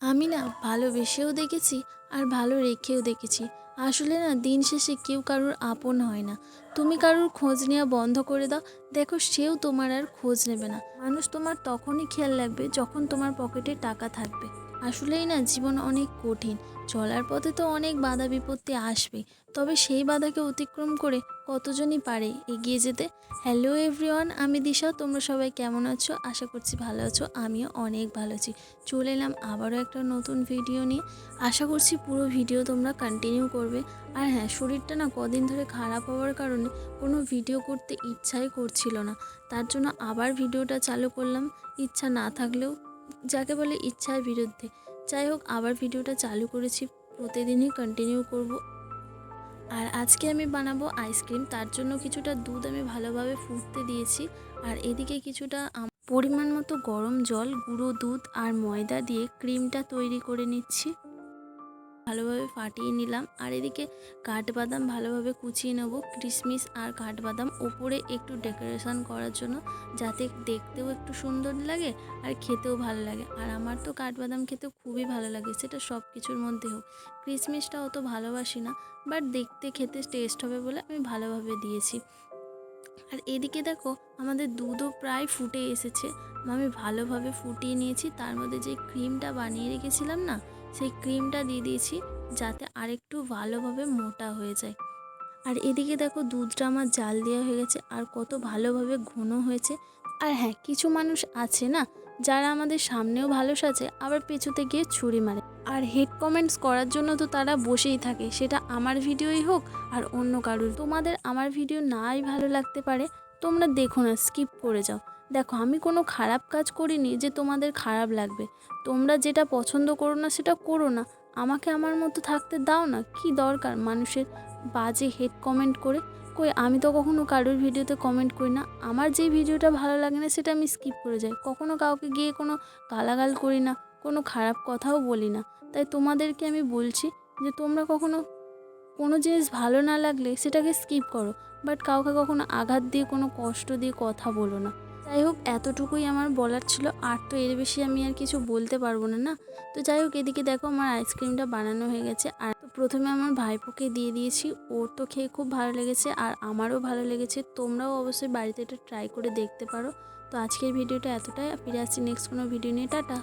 আমি না ভালোবেসেও দেখেছি আর ভালো রেখেও দেখেছি। আসলে না, দিন শেষে কেউ কারোর আপন হয় না। তুমি কারোর খোঁজ নেওয়া বন্ধ করে দাও। দেখো, সেও তোমার আর খোঁজ নেবে না। মানুষ তোমার তখনই খেয়াল রাখবে যখন তোমার পকেটে টাকা থাকবে। আসলেই না জীবন অনেক কঠিন। চলার পথে তো অনেক বাধা বিপত্তি আসবে তবে সেই বাধাকে অতিক্রম করে কতজনই পারে এগিয়ে যেতে? হ্যালো এভরিওয়ান আমি দিশা। তোমরা সবাই কেমন আছো? আশা করছি ভালো আছো। আমিও অনেক ভালো আছি। চলে এলাম আবারও একটা নতুন ভিডিও নিয়ে। আশা করছি পুরো ভিডিও তোমরা কন্টিনিউ করবে। আর হ্যাঁ শরীরটা না কদিন ধরে খারাপ হওয়ার কারণে কোনো ভিডিও করতে ইচ্ছাই করছিল না। তার জন্য আবার ভিডিওটা চালু করলাম। ইচ্ছা না থাকলেও যাকে বলে ইচ্ছার বিরুদ্ধে। যাই হোক, আবার ভিডিওটা চালু করেছি। প্রতিদিনই কন্টিনিউ করব। আর আজকে আমি বানাবো আইসক্রিম তার জন্য কিছুটা দুধ আমি ভালোভাবে ফুটতে দিয়েছি। আর এদিকে কিছুটা পরিমাণ মতো গরম জল, গুঁড়ো দুধ আর ময়দা দিয়ে ক্রিমটা তৈরি করে নিচ্ছি। ভালোভাবে ফাটিয়ে নিলাম। আর এদিকে কাঠবাদাম ভালোভাবে কুচিয়ে নেব কিশমিশ আর কাঠবাদাম ওপরে একটু ডেকোরেশন করার জন্য, যাতে দেখতেও একটু সুন্দর লাগে আর খেতেও ভালো লাগে। আর আমার তো কাঠবাদাম খেতে খুবই ভালো লাগে, সেটা সব কিছুর মধ্যে হোক। কিশমিশটা অত ভালোবাসি না, বাট দেখতে খেতে টেস্ট হবে বলে আমি ভালোভাবে দিয়েছি। আর এদিকে দেখো, আমাদের দুধও প্রায় ফুটে এসেছে। আমি ভালোভাবে ফুটিয়ে নিয়েছি, তার মধ্যে যে ক্রিমটা বানিয়ে রেখেছিলাম না, সেই ক্রিমটা দিয়ে দিয়েছি যাতে আরেকটু ভালোভাবে মোটা হয়ে যায়। আর এদিকে দেখো, দুধটা আমার জাল দেওয়া হয়ে গেছে, আর কত ভালোভাবে ঘন হয়েছে। আর হ্যাঁ কিছু মানুষ আছে না যারা আমাদের সামনেও ভালো সাজে, আবার পেছুতে গিয়ে ছুরি মারে। আর হেড কমেন্টস করার জন্য তো তারা বসেই থাকে, সেটা আমার ভিডিওই হোক আর অন্য কারোর। তোমাদের আমার ভিডিও নাই ভালো লাগতে পারে, তোমরা দেখো না স্কিপ করে যাও। দেখো, আমি কোনো খারাপ কাজ করিনি যে তোমাদের খারাপ লাগবে। তোমরা যেটা পছন্দ করো না, সেটা করো না। আমাকে আমার মতো থাকতে দাও না, কি দরকার মানুষের? বাজে হেড কমেন্ট করে, কই আমি তো কখনো কারোর ভিডিওতে কমেন্ট করি না। আমার যে ভিডিওটা ভালো লাগে না সেটা আমি স্কিপ করে যাই। কখনো কাউকে গিয়ে কোনো গালাগাল করি না, কোনো খারাপ কথাও বলি না। তাই তোমাদেরকে আমি বলছি যে তোমরা কখনো কোনো জিনিস ভালো না লাগলে সেটাকে স্কিপ করো বাট কাউকে কখনো আঘাত দিয়ে, কোনো কষ্ট দিয়ে কথা বলো না। যাই হোক, এতটুকুই আমার বলার ছিল। আর তো এর বেশি আমি আর কিছু বলতে পারব না না? তো যাই হোক, এদিকে দেখো আমার আইসক্রিমটা বানানো হয়ে গেছে। আর প্রথমে আমার ভাইপোকে দিয়ে দিয়েছি। ওর তো খেয়ে খুব ভালো লেগেছে আর আমারও ভালো লেগেছে। তোমরাও অবশ্যই বাড়িতে এটা ট্রাই করে দেখতে পারো। তো আজকের ভিডিওটা এতটাই। ফিরে আসছি নেক্সট কোনো ভিডিও নিয়ে। টাটা।